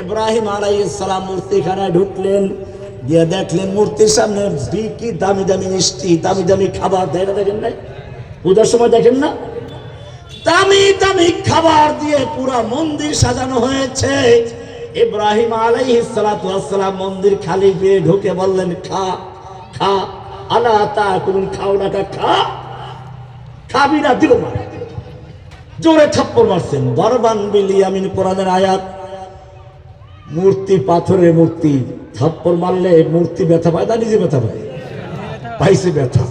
ইব্রাহিম আলাইসালাম মূর্তিখানায় ঢুকলেন, গিয়ে দেখলেন মূর্তির সামনে কি দামি দামি মিষ্টি, দামি দামি খাবার দেয় না, দেখেন নাই? পূজার সময় দেখেন না? দামি দামি খাবার দিয়ে পুরা মন্দির সাজানো হয়েছে। ইব্রাহিম আলাইহিস সালাতু মন্দির খালি পেয়ে ঢুকে বললেন, খা খা, আলা তা কোন খাও না, খা খাবি না দিল মার জোরে থাপ্পড় মারছেন। বরবান বিলি আমিন কোরআনের আয়াত। মূর্তি, পাথরের মূর্তি থাপ্পড় মারলে মূর্তি ব্যথা পায় না, নিজে ব্যথা পায়? পাইছে ব্যথা।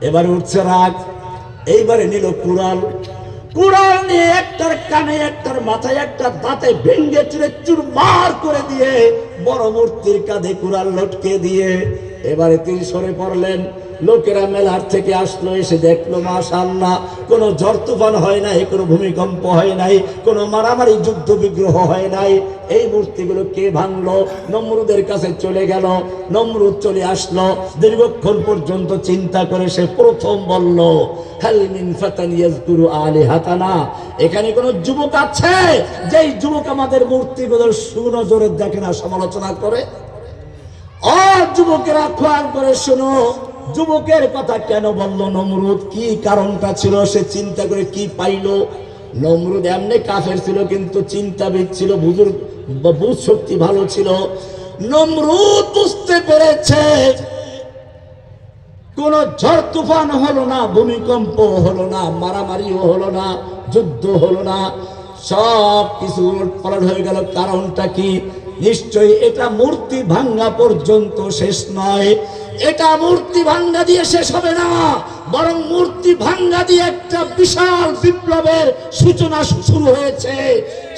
এবারে উঠছে রাগ, এইবারে নিল কুড়াল। কুড়াল নিয়ে একটার কানে, একটার মাথায়, একটা দাঁতে ভেঙ্গে চুরে চুরমার করে দিয়ে বড় মূর্তির কাঁধে কুড়াল লটকে দিয়ে এবারে তিনি সরে পড়লেন। লোকেরা মেলার থেকে আসলো, এসে দেখল মাশাল্লাহ কোনো ঝড় তুফান হয় নাই, কোনো ভূমিকম্প হয় নাই, কোনো মারামারি, যুদ্ধ বিগ্রহ হয় নাই। এই মূর্তিগুলো কে ভাঙলো? নমরুদের কাছে চলে গেল। নমরুদ চলে আসলো। দীর্ঘক্ষণ পর্যন্ত চিন্তা করে সে প্রথম বলল হালমিন ফাতান ইয়াজকুরু আলিহাতানা? এখানে কোন যুবক আছে? যেই যুবক আমাদের মূর্তিগুলোর সুনজরে দেখে না, সমালোচনা করে? ও যুবকেরা খেয়াল করে শোনো, যুবকের কথা কেন বলল নমরুদ? কি কারণটা ছিল? সে চিন্তা করে কি পাইলো? নমরুদ এমনি কাফের ছিল, কিন্তু চিন্তাবিদ ছিল, বুজুর, বুঝ শক্তি ভালো ছিল। নমরুদ বুঝতে পেরেছে, কোন ঝড় তুফান হলো না, ভূমিকম্প হলো না, মারামারিও হলো না, যুদ্ধ হলো না সব কিছু পালট হয়ে গেল। কারণটা কি? নিশ্চয়ই এটা মূর্তি ভাঙ্গা পর্যন্ত শেষ নয়। এটা মূর্তি ভাঙ্গা দিয়ে শেষ হবে না, বরং মূর্তি ভাঙ্গা দিয়ে একটা বিশাল বিপ্লবের সূচনা শুরু হয়েছে।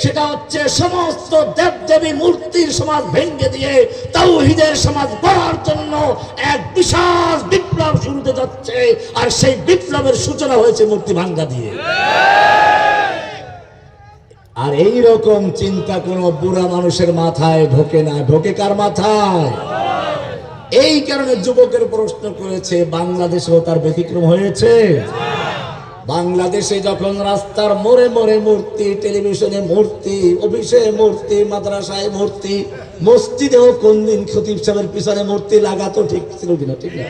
সেটা হচ্ছে সমস্ত দেবদেবী মূর্তির সমাজ ভেঙ্গে দিয়ে তাওহিদের সমাজ গড়ার জন্য এক বিশাল বিপ্লব শুরুতে যাচ্ছে, আর সেই বিপ্লবের সূচনা হয়েছে মূর্তি ভাঙ্গা দিয়ে। আর এই রকম চিন্তা কোন বুড়া মানুষের মাথায় ঢোকে না। ঢোকে কার মাথায়? এই কারণে যুবকের প্রশ্ন করেছে, বাংলাদেশেও তার ব্যতিক্রম হয়েছে? বাংলাদেশে যখন রাস্তার মোড়ে মোড়ে মূর্তি, টেলিভিশনে মূর্তি, অফিসে মূর্তি, মাদ্রাসায় মূর্তি, মসজিদেও কোন দিন খতিব সাহেবের পিছনে মূর্তি লাগাতো ঠিক ছিল কিনা, ঠিক না?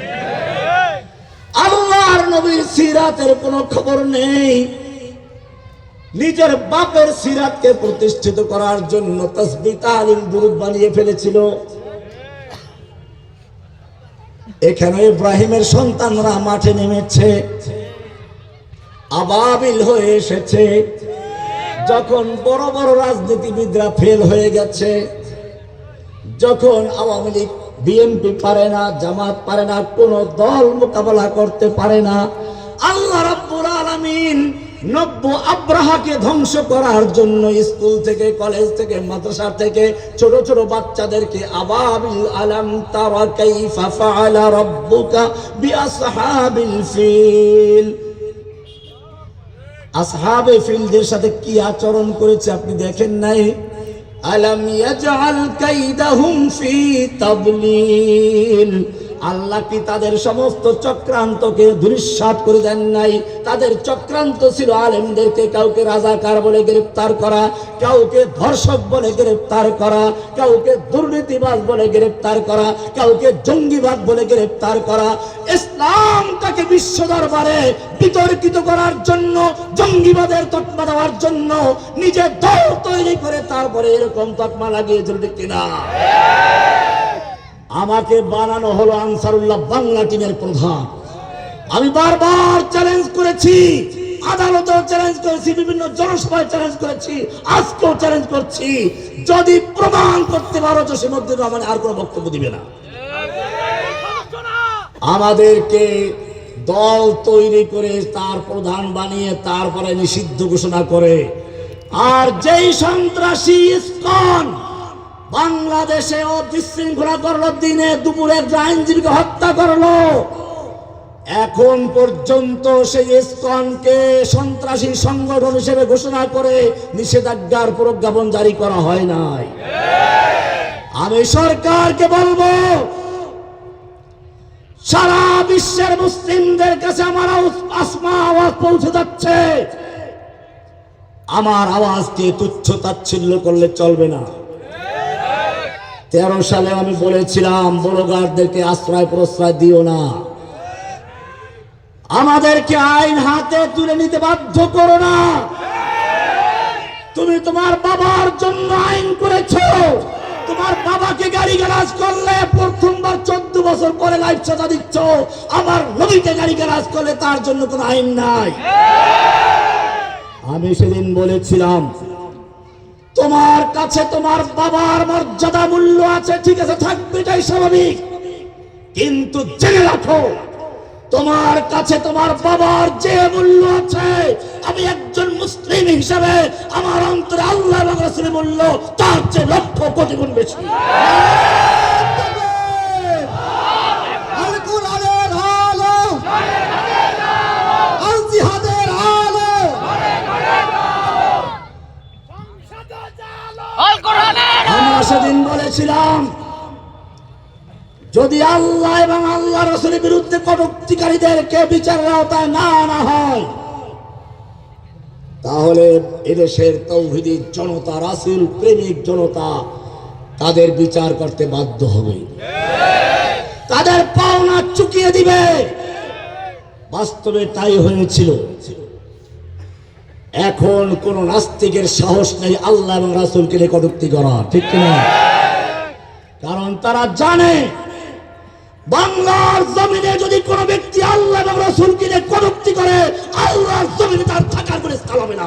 আল্লাহর নবীর সিরাতের কোনো খবর নেই। নিজের বাপের সিরাতকে প্রতিষ্ঠিত করার জন্য তসবি তালিম দুরুদ বানিয়ে ফেলেছিল। এখানে ইব্রাহিমের সন্তানরা মাঠে নেমেছে। আবাবিল হয়ে এসেছে। যখন বড় বড় রাজনীতিবিদরা ফেল হয়ে গেছে, যখন আওয়ামী লীগ বিএনপি পারে না, জামাত পারে না, কোন দল মোকাবেলা করতে পারে না, আল্লাহ রাব্বুল নব্য আব্রাহাকে ধ্বংস করার জন্য স্কুল থেকে, কলেজ থেকে, মাদ্রাসা থেকে ছোট ছোট বাচ্চাদেরকে আবাবিল আলাম তারা কাইফা ফাআলা রাব্বুকা বিআসহাবিল ফিল। আসহাবে ফিলদের সাথে কি আচরণ করেছে আপনি দেখেন নাই? আলাম ইয়াজআল কাইদাহুম ফি তাবলিল। আল্লাহ কি তাদের সমস্ত চক্রান্তকে ধূলিসাৎ করে দেন নাই? তাদের চক্রান্ত ছিল আলেমদেরকে কাউকে রাজাকার বলে গ্রেফতার করা, কাউকে ধর্ষক বলে গ্রেফতার করা, কাউকে দুর্নীতিবাজ বলে গ্রেফতার করা, কাউকে জঙ্গিবাদ বলে গ্রেফতার করা। ইসলাম তাকে বিশ্ব দরবারে বিতর্কিত করার জন্য, জঙ্গিবাদের তকমা দেওয়ার জন্য নিজে দল তৈরি করে তারপরে এরকম তকমা লাগিয়েছিল ঠিক কিনা? আমাকে বানানো হলো আনসারুল্লাহ বাংলা টিমের প্রধান। আমি বারবার চ্যালেঞ্জ করেছি, আদালতেও চ্যালেঞ্জ করেছি, বিভিন্ন জনসভায় চ্যালেঞ্জ করেছি, আজকেও চ্যালেঞ্জ করছি। যদি প্রমাণ করতে পারো জসিমুদ্দিন রহমান আর কোনো বক্তব্য দিবে না। আমাদেরকে দল তৈরি করে তার প্রধান বানিয়ে তারপরে নিষিদ্ধ ঘোষণা করে। আর যেই সন্ত্রাসী ইসকন বাংলাদেশে ও বিশৃঙ্খলা করল দিনে দুপুরে আইনজীবীকে হত্যা করল। এখন পর্যন্ত সেই ইসকনকে সন্ত্রাসী সংগঠন হিসেবে ঘোষণা করে নিষেধাজ্ঞার প্রজ্ঞাপন জারি করা হয় নাই। আমি সরকারকে বলব, সারা বিশ্বের মুসলিমদের কাছে আমার আসমা আওয়াজ পৌঁছে যাচ্ছে। আমার আওয়াজকে তুচ্ছ তাচ্ছিল্য করলে চলবে না। তেরো সালে আমি বলেছিলাম বড়গারদেরকে আশ্রয় প্রশ্রয় দিও না। আমাদেরকে আইন হাতে তুলে নিতে বাধ্য করো না। তুমি তোমার বাবার জন্য আইন করেছ। তোমার বাবাকে গাড়ি গ্যারাজ করলে প্রথমবার চোদ্দ বছর পরে লাইফ সাজা দিচ্ছ। আমার নবীকে গাড়ি গ্যারাজ করলে তার জন্য কোনো আইন নাই। আমি সেদিন বলেছিলাম তোমার কাছে তোমার বাবার মর্যাদা মূল্য আছে, ঠিক আছে, থাকবে, এটাই স্বাভাবিক। কিন্তু জেনে রাখো, তোমার কাছে তোমার বাবার যে মূল্য আছে, আমি একজন মুসলিম হিসাবে আমার অন্তরে আল্লাহ মূল্য তার চেয়ে লক্ষ কোটি গুণ বেশি আল কোরআনের আলো আল জিহাদের আলো আল কোরআনের আমরা সেদিন বলেছিলাম, যদি আল্লাহ এবং আল্লাহ রসুলের বিরুদ্ধে কটুক্তিকারীদেরকে বিচারের আওতায় না আনা হয়, তাহলে এদেশের তৌহিদি জনতা, রাসুল প্রেমিক জনতা তাদের বিচার করতে বাধ্য হবে। তাদের পাওনা চুকিয়ে দিবে। বাস্তবে তাই হয়েছিল। এখন কোন নাস্তিকের সাহস নেই আল্লাহ এবং রাসুলকে কটুক্তি করা, ঠিক কিনা? তারা জানে। বাংলার জমিনে যদি কোনো ব্যক্তি আল্লাহ এবং নিয়ে কটুক্তি করে, আল্লাহর জমিনে তার থাকার করে স্থান হবে না।